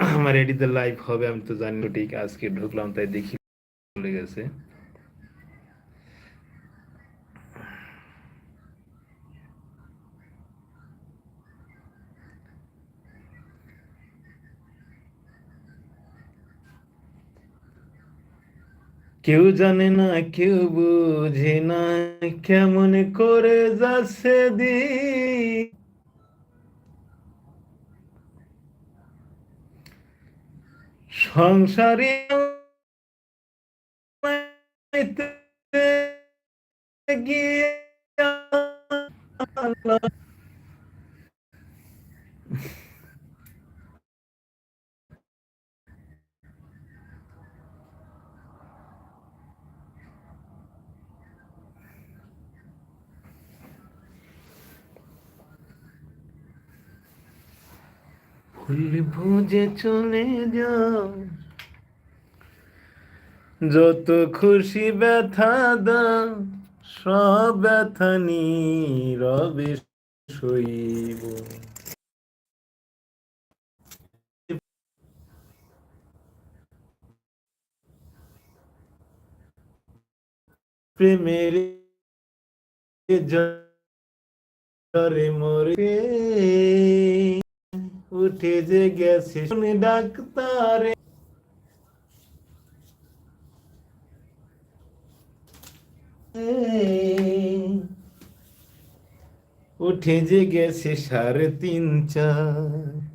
আমার এডিতে লাইভ হবে, আমি তো জানি না, ঠিক আজকে ঢুকলাম, তাই দেখি চলে গেছে। কেউ জানে না, কেউ বুঝে না, কেমন করে যাচ্ছে দিন। সংসারে গিয়ে ভুল বুঝে চলে যাও। যত খুশি ব্যথা দাও, সব ব্যথা নীরবে সইব। প্রেমের জরে মরে উঠে যে গেছে ডাক্তারে উঠে যে গেছে সাড়ে তিন চার।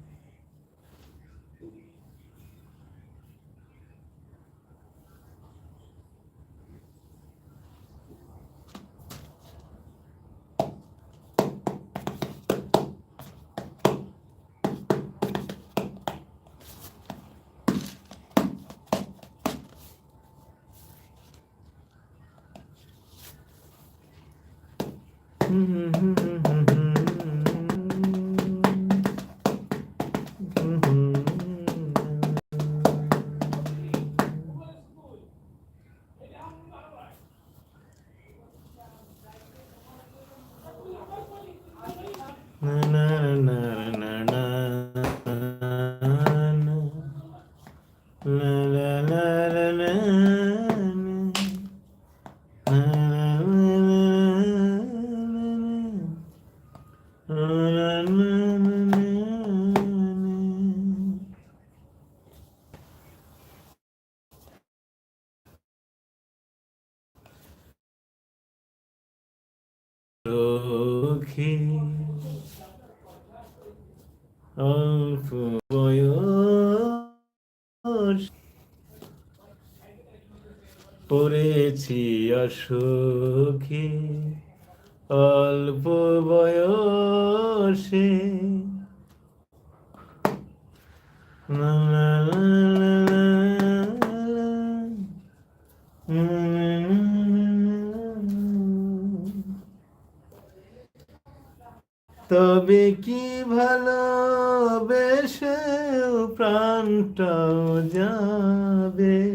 চোখে অল্প বয়স পড়েছি অসুখে। অল্প বয়সে তবে কি ভালোবেসে প্রাণটাও যাবে যাবে?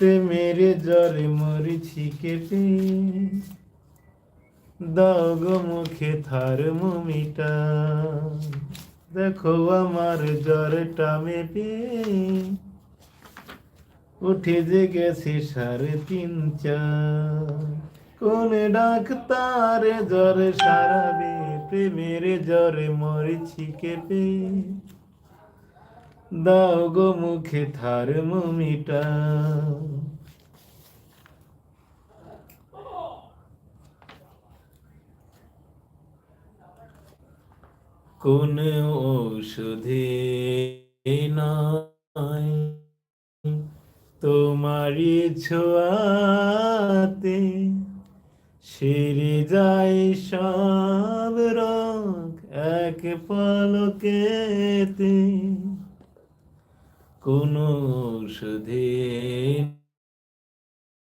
প্রেমের জ্বরে মরিছি কেটে দাও গো মুখে থার মমিটা দেখো আমার জ্বরটা মেপে উঠে যে গেছে সাড়ে তিন চার কোন ডাক্তারে জ্বরে সারাবে প্রেমের জ্বরে মরেছি কেঁপে দাও গো মুখে থার মমিটা কোন ঔষধে নয়, তোমারই ছোঁয়াতে সেরে যায় সব রোগ এক পলকেতে। কোনো সুধে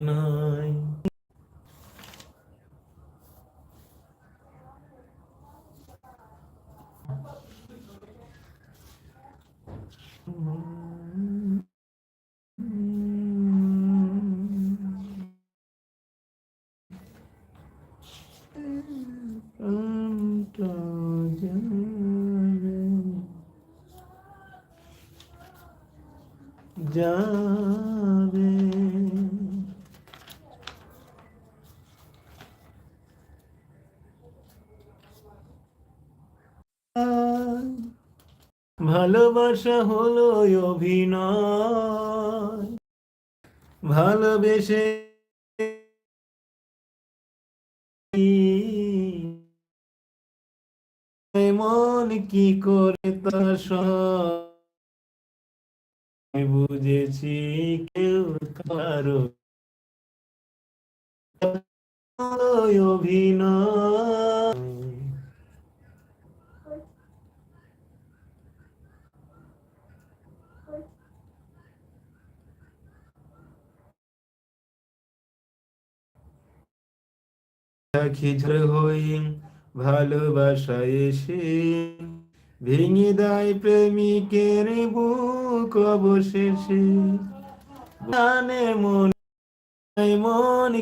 নয়। যাবে। ভালোবাসা হলো অভিনয়। ভালোবেসে মন কি করে তা সব বুঝেছি কেউ কারও অভিনয়। খিঝর হই ভালোবাসা এসে ভেঙে দেয় প্রেমিকের বুক অবশেষে। জানে মন মন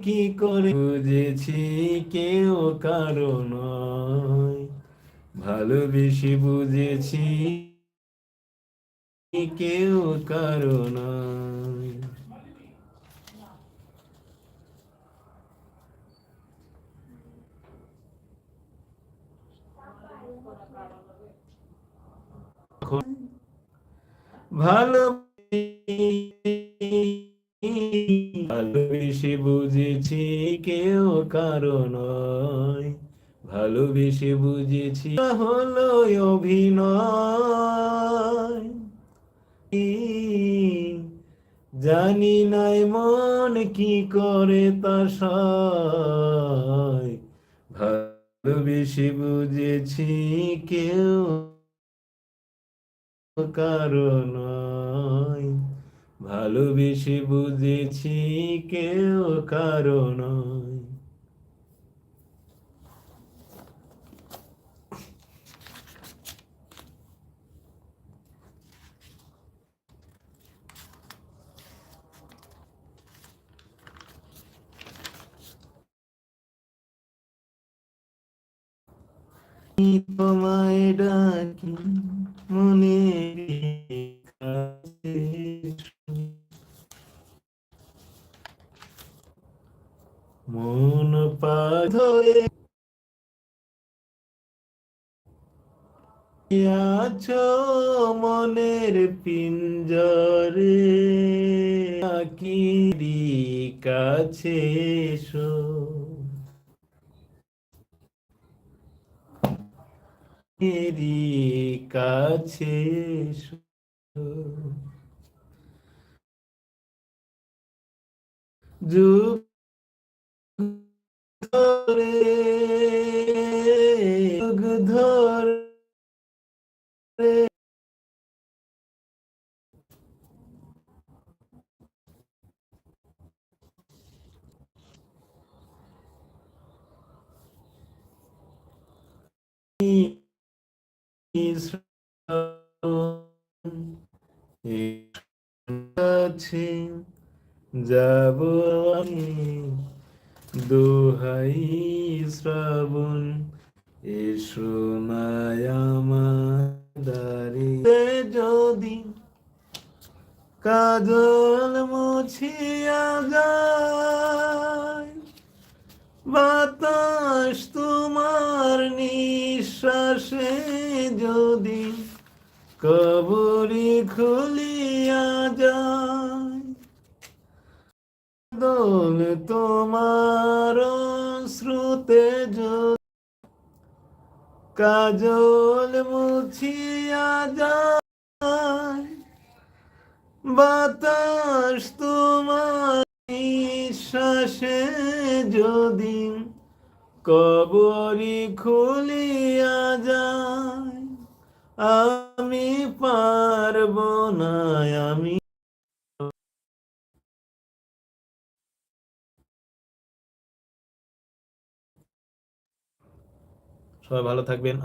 কি করে। বুঝেছি কেউ কারও কারণ ভালোবেসে বুঝেছি কেউ কারও কারণ ভালো ভালোবেসে বুঝেছি কেউ কারণ ভালোবেসে বুঝেছি হলো অভিনয়। জানি নাই মন কি করে তা সয়। ভালোবেসে বুঝেছি কেউ কারণ ভালোবেসে বুঝেছি কেউ কারণ তোমায় ডাকি কাছে। মন পাধরে আছো মনের পিঞ্জরে কাছে এসো। এরি কাছে যুগ ধরে যুগ ধরে কাছে যাব আমি দোহাই শ্রাবণ এসো মায়ামাদারি যদি কাজল মুছিয়া যায় বাতাস তোমার নিঃশ্বাসে যদি কবরি খুলিয়া যায় দোল তোমার শ্রুতে কাজল মুছিয়া যায়, বাতাস তোমার নিঃশ্বাসে যদি কবরি খুলিয়া যায় আমি পারব না আমি সবাই ভালো থাকবেন